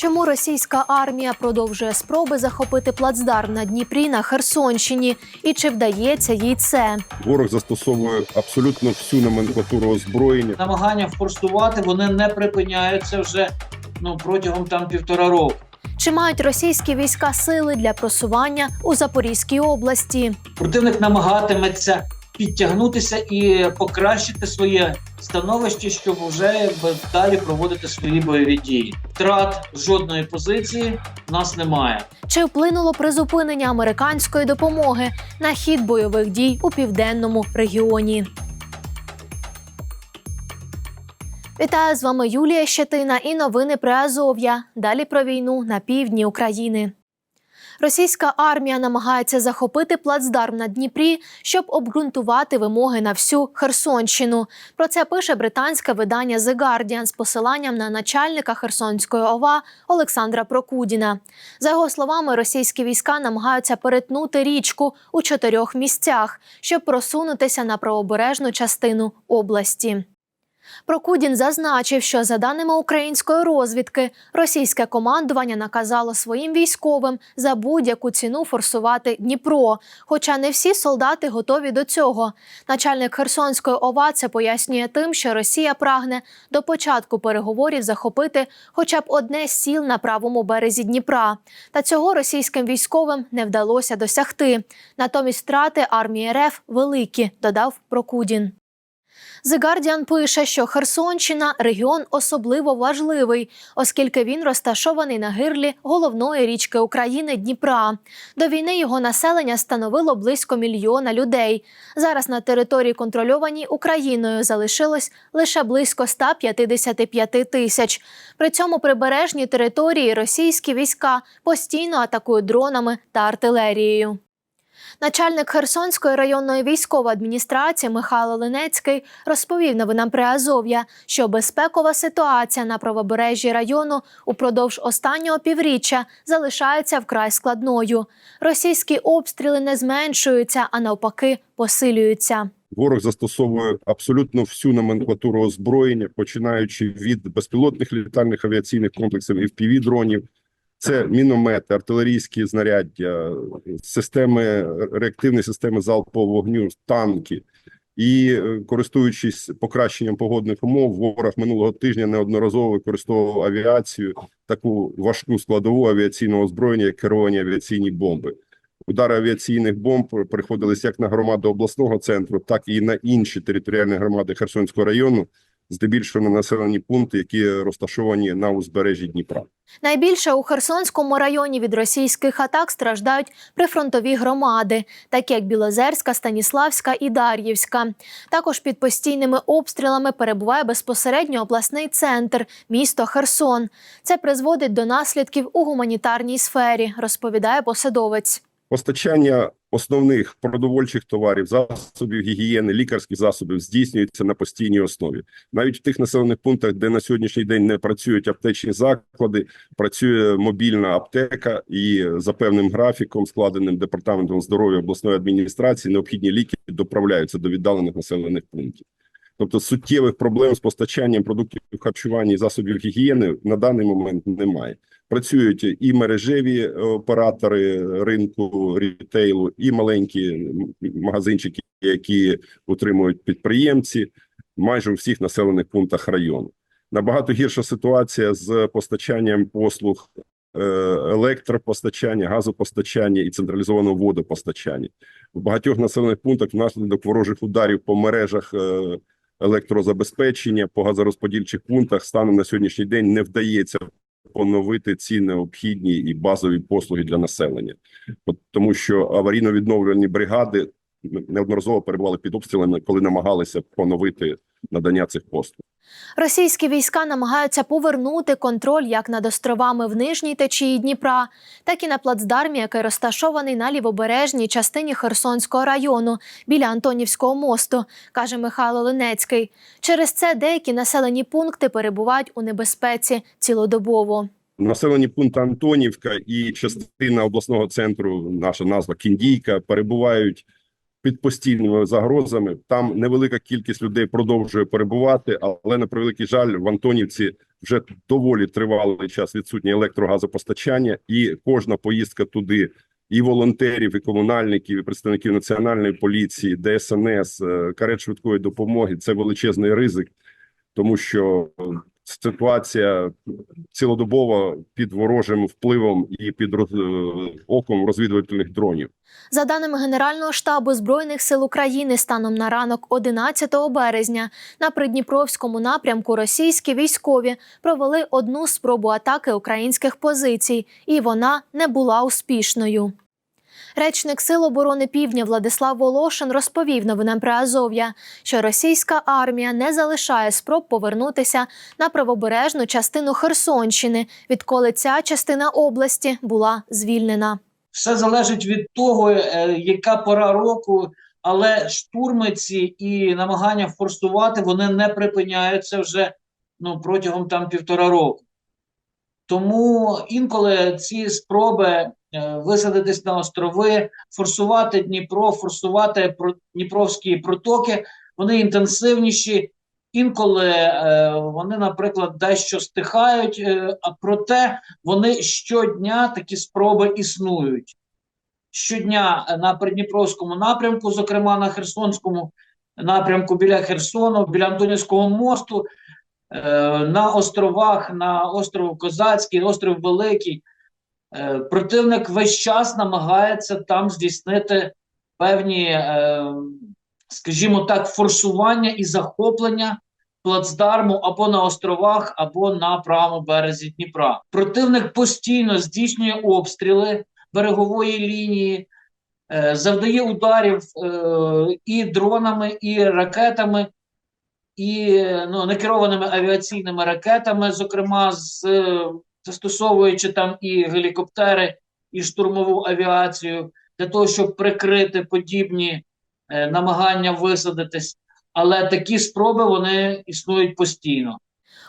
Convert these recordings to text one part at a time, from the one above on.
Чому російська армія продовжує спроби захопити плацдарм на Дніпрі на Херсонщині? І чи вдається їй це? Ворог застосовує абсолютно всю номенклатуру озброєння. намагання форсувати вони не припиняються вже ну протягом там півтора року. Чи мають російські війська сили для просування у Запорізькій області? Противник намагатиметься підтягнутися і покращити своє становище, щоб вже далі проводити свої бойові дії. Втрат жодної позиції в нас немає. Чи вплинуло призупинення американської допомоги на хід бойових дій у південному регіоні? Вітаю з вами Юлія Щетина і новини про Азов'я. Далі про війну на півдні України. Російська армія намагається захопити плацдарм на Дніпрі, щоб обґрунтувати вимоги на всю Херсонщину. Про це пише британське видання The Guardian з посиланням на начальника Херсонської ОВА Олександра Прокудіна. За його словами, російські війська намагаються перетнути річку у чотирьох місцях, щоб просунутися на правобережну частину області. Прокудін зазначив, що за даними української розвідки, російське командування наказало своїм військовим за будь-яку ціну форсувати Дніпро. Хоча не всі солдати готові до цього. Начальник Херсонської ОВА це пояснює тим, що Росія прагне до початку переговорів захопити хоча б одне з сіл на правому березі Дніпра. Та цього російським військовим не вдалося досягти. Натомість втрати армії РФ великі, додав Прокудін. The Guardian пише, що Херсонщина регіон особливо важливий, оскільки він розташований на гирлі головної річки України Дніпра. До війни його населення становило близько мільйона людей. Зараз на території, контрольованій Україною, залишилось лише близько 155 тисяч. При цьому прибережні території російські війська постійно атакують дронами та артилерією. Начальник Херсонської районної військової адміністрації Михайло Линецький розповів новинам при Азов'я, що безпекова ситуація на правобережжі району упродовж останнього півріччя залишається вкрай складною. Російські обстріли не зменшуються, а навпаки, посилюються. Ворог застосовує абсолютно всю номенклатуру озброєння, починаючи від безпілотних літальних авіаційних комплексів і впівдронів. Це міномети, артилерійські знаряддя, системи реактивні системи залпового вогню, танки. І е, користуючись покращенням погодних умов, ворог минулого тижня неодноразово використовував авіацію, таку важку складову авіаційного озброєння, як керовані авіаційні бомби. Удари авіаційних бомб приходились як на громаду обласного центру, так і на інші територіальні громади Херсонського району, здебільшого на населені пункти, які розташовані на узбережжі Дніпра. Найбільше у Херсонському районі від російських атак страждають прифронтові громади, такі як Білозерська, Станіславська і Дар'ївська. Також під постійними обстрілами перебуває безпосередньо обласний центр, місто Херсон. Це призводить до наслідків у гуманітарній сфері, розповідає посадовець. Постачання основних продовольчих товарів, засобів гігієни, лікарських засобів здійснюється на постійній основі. Навіть в тих населених пунктах, де на сьогоднішній день не працюють аптечні заклади, працює мобільна аптека, і за певним графіком, складеним департаментом здоров'я обласної адміністрації, необхідні ліки доправляються до віддалених населених пунктів. Тобто суттєвих проблем з постачанням продуктів харчування і засобів гігієни на даний момент немає. Працюють і мережеві оператори ринку рітейлу, і маленькі магазинчики, які утримують підприємці майже у всіх населених пунктах району. Набагато гірша ситуація з постачанням послуг е, електропостачання, газопостачання і централізованого водопостачання в багатьох населених пунктах внаслідок ворожих ударів по мережах е, електрозабезпечення по газорозподільчих пунктах станом на сьогоднішній день не вдається поновити ці необхідні і базові послуги для населення, От тому що аварійно-відновлювальні бригади неодноразово перебували під обстрілами, коли намагалися поновити надання цих послуг. Російські війська намагаються повернути контроль як над островами в нижній течії Дніпра, так і на плацдармі, який розташований на лівобережній частині Херсонського району біля Антонівського мосту, каже Михайло Линецький. Через це деякі населені пункти перебувають у небезпеці цілодобово. Населені пункти Антонівка і частина обласного центру, наша назва Кіндійка, перебувають під постійними загрозами. Там невелика кількість людей продовжує перебувати, але на превеликий жаль, в Антонівці вже доволі тривалий час відсутнє електрогазопостачання, і кожна поїздка туди. І волонтерів, і комунальників, і представників національної поліції, ДСНС, е, карет швидкої допомоги це величезний ризик, тому що ситуація цілодобово під ворожим впливом і під роз- е, оком розвідувальних дронів. За даними Генерального штабу Збройних сил України, станом на ранок 11 березня на придніпровському напрямку російські військові провели одну спробу атаки українських позицій, і вона не була успішною. Речник Сил оборони Півдня Владислав Волошин розповів новинам про Азов'я, що російська армія не залишає спроб повернутися на правобережну частину Херсонщини, відколи ця частина області була звільнена. Все залежить від того, е, яка пора року, але штурми ці і намагання форсувати вони не припиняються вже ну, протягом там півтора року. Тому інколи ці спроби е, висадитись на острови, форсувати Дніпро, форсувати Дніпровські протоки, вони інтенсивніші. Інколи е, вони, наприклад, дещо стихають, е, а проте вони щодня такі спроби існують. Щодня на Придніпровському напрямку, зокрема на Херсонському напрямку біля Херсону, біля Антонівського мосту, на островах, на остров Козацький, остров Великий. Е, Противник весь час намагається там здійснити певні, е, скажімо так, форсування і захоплення плацдарму або на островах, або на правому березі Дніпра. Противник постійно здійснює обстріли берегової лінії, е, завдає ударів е, і дронами, і ракетами, і ну, накерованими авіаційними ракетами, зокрема, з, е, застосовуючи там і гелікоптери, і штурмову авіацію, для того, щоб прикрити подібні е, намагання висадитись. Але такі спроби вони існують постійно.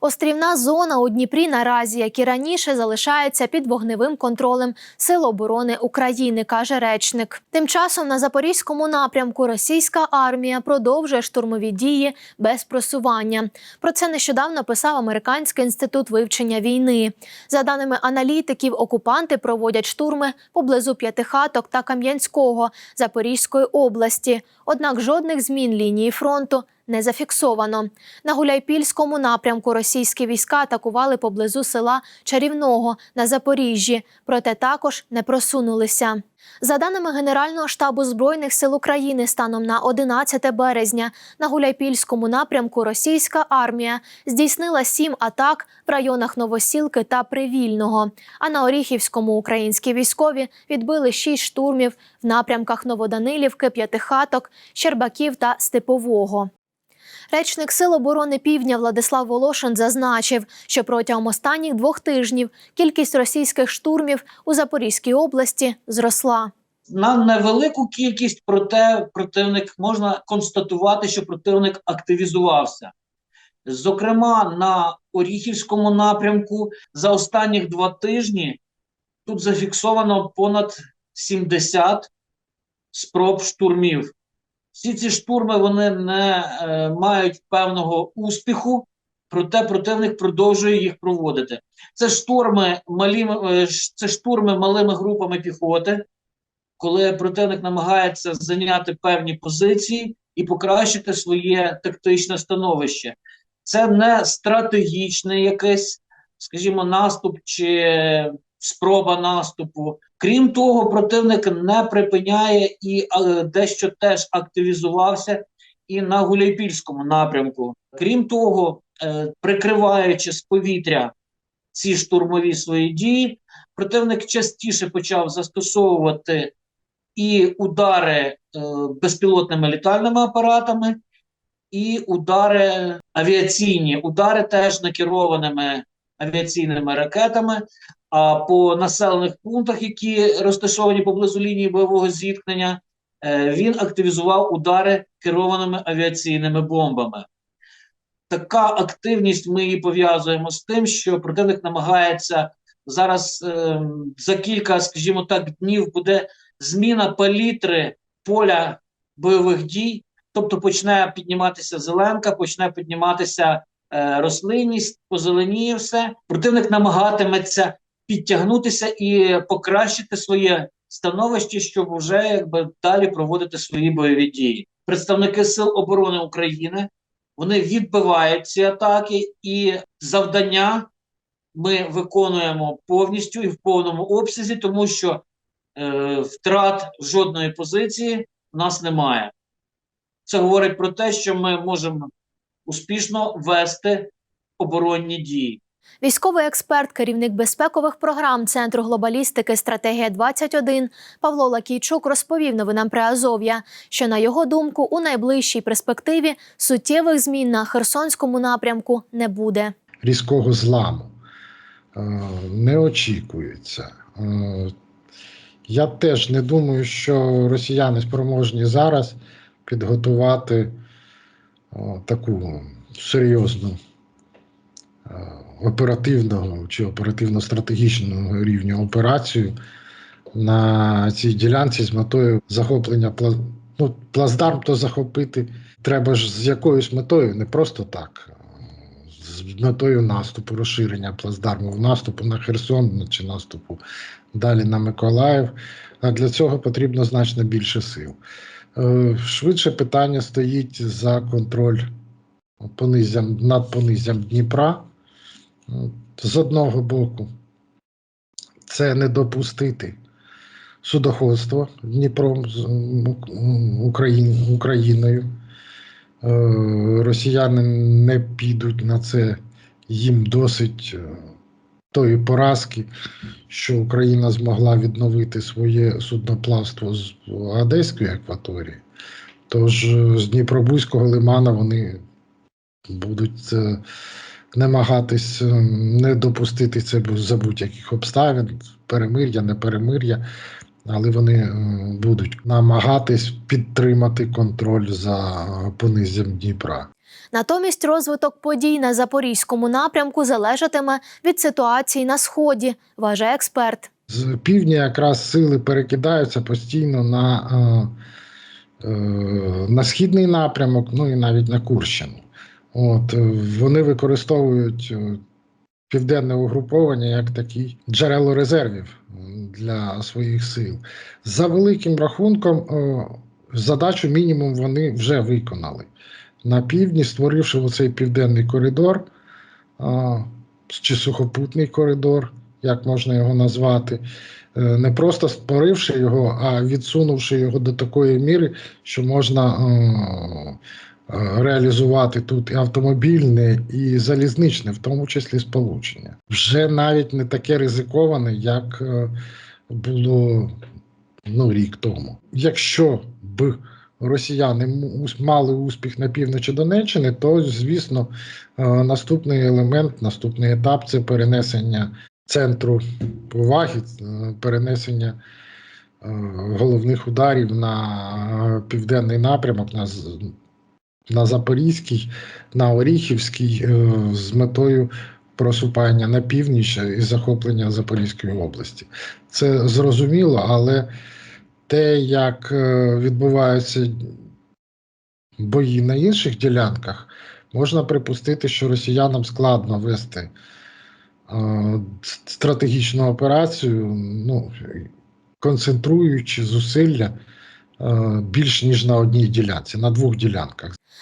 Острівна зона у Дніпрі наразі, як і раніше, залишається під вогневим контролем Сил оборони України, каже речник. Тим часом на запорізькому напрямку російська армія продовжує штурмові дії без просування. Про це нещодавно писав Американський інститут вивчення війни. За даними аналітиків, окупанти проводять штурми поблизу П'ятихаток та Кам'янського Запорізької області. Однак жодних змін лінії фронту не зафіксовано. На Гуляйпільському напрямку російські війська атакували поблизу села Чарівного на Запоріжжі, проте також не просунулися. За даними Генерального штабу Збройних сил України, станом на 11 березня на Гуляйпільському напрямку російська армія здійснила сім атак в районах Новосілки та Привільного. А на Оріхівському українські військові відбили шість штурмів в напрямках Новоданилівки, П'ятихаток, Щербаків та Степового. Речник Сил оборони Півдня Владислав Волошин зазначив, що протягом останніх двох тижнів кількість російських штурмів у Запорізькій області зросла. На невелику кількість, проте противник можна констатувати, що противник активізувався. Зокрема, на Оріхівському напрямку за останніх два тижні тут зафіксовано понад 70 спроб штурмів. Всі ці штурми вони не е, мають певного успіху, проте противник продовжує їх проводити. Це штурми малими, е, це штурми малими групами піхоти, коли противник намагається зайняти певні позиції і покращити своє тактичне становище. Це не стратегічний якийсь, скажімо, наступ чи спроба наступу. Крім того, противник не припиняє і е, дещо теж активізувався і на Гуляйпільському напрямку. Крім того, е, прикриваючи з повітря ці штурмові свої дії, противник частіше почав застосовувати і удари е, безпілотними літальними апаратами, і удари авіаційні, удари теж накерованими авіаційними ракетами. А по населених пунктах, які розташовані поблизу лінії бойового зіткнення, е, він активізував удари керованими авіаційними бомбами. Така активність ми її пов'язуємо з тим, що противник намагається зараз е, за кілька, скажімо так, днів буде зміна палітри поля бойових дій, тобто почне підніматися зеленка, почне підніматися е, рослинність, позеленіє все. Противник намагатиметься підтягнутися і покращити своє становище, щоб вже якби далі проводити свої бойові дії. Представники Сил оборони України вони відбивають ці атаки, і завдання ми виконуємо повністю і в повному обсязі, тому що е, втрат жодної позиції у нас немає. Це говорить про те, що ми можемо успішно вести оборонні дії. Військовий експерт, керівник безпекових програм Центру глобалістики Стратегія 21 Павло Лакійчук розповів новинам при Азов'я, що на його думку у найближчій перспективі суттєвих змін на Херсонському напрямку не буде. різкого зламу е, не очікується. Е, Я теж не думаю, що росіяни спроможні зараз підготувати таку серйозну е, оперативного чи оперативно-стратегічного рівня операцію на цій ділянці з метою захоплення ну, плацдарм то захопити треба ж з якоюсь метою, не просто так. З метою наступу, розширення плацдарму, наступу на Херсон чи наступу далі на Миколаїв. А для цього потрібно значно більше сил. Е, Швидше питання стоїть за контроль понизям, над понизям Дніпра. З одного боку, це не допустити судоходство Дніпром Україн, Україною. Е, Росіяни не підуть на це, їм досить е, тої поразки, що Україна змогла відновити своє судноплавство з Одеської акваторії. Тож е, з Дніпробузького лимана вони будуть намагатись е, не допустити це за будь-яких обставин, перемир'я, не перемир'я, але вони е, будуть намагатись підтримати контроль за понизям Дніпра. Натомість розвиток подій на запорізькому напрямку залежатиме від ситуації на сході, вважає експерт. З півдня якраз сили перекидаються постійно на, е, е, на східний напрямок, ну і навіть на Курщину. От, е, вони використовують е, південне угруповання як такі джерело резервів для своїх сил. За великим рахунком, е, задачу мінімум вони вже виконали. На півдні, створивши оцей південний коридор, чи сухопутний коридор, як можна його назвати, не просто створивши його, а відсунувши його до такої міри, що можна реалізувати тут і автомобільне, і залізничне, в тому числі сполучення. Вже навіть не таке ризиковане, як е, було ну, рік тому. Якщо б росіяни мали успіх на півночі Донеччини, то звісно е, наступний елемент, наступний етап це перенесення центру уваги, е, перенесення е, головних ударів на південний напрямок, на, на Запорізький, на Оріхівський е, з метою просупання на північ і захоплення Запорізької області. Це зрозуміло, але те, як е, відбуваються бої на інших ділянках, можна припустити, що росіянам складно вести е, стратегічну операцію, ну, концентруючи зусилля більш ніж на одній ділянці, на двох ділянках.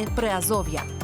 Новини Приазов'я.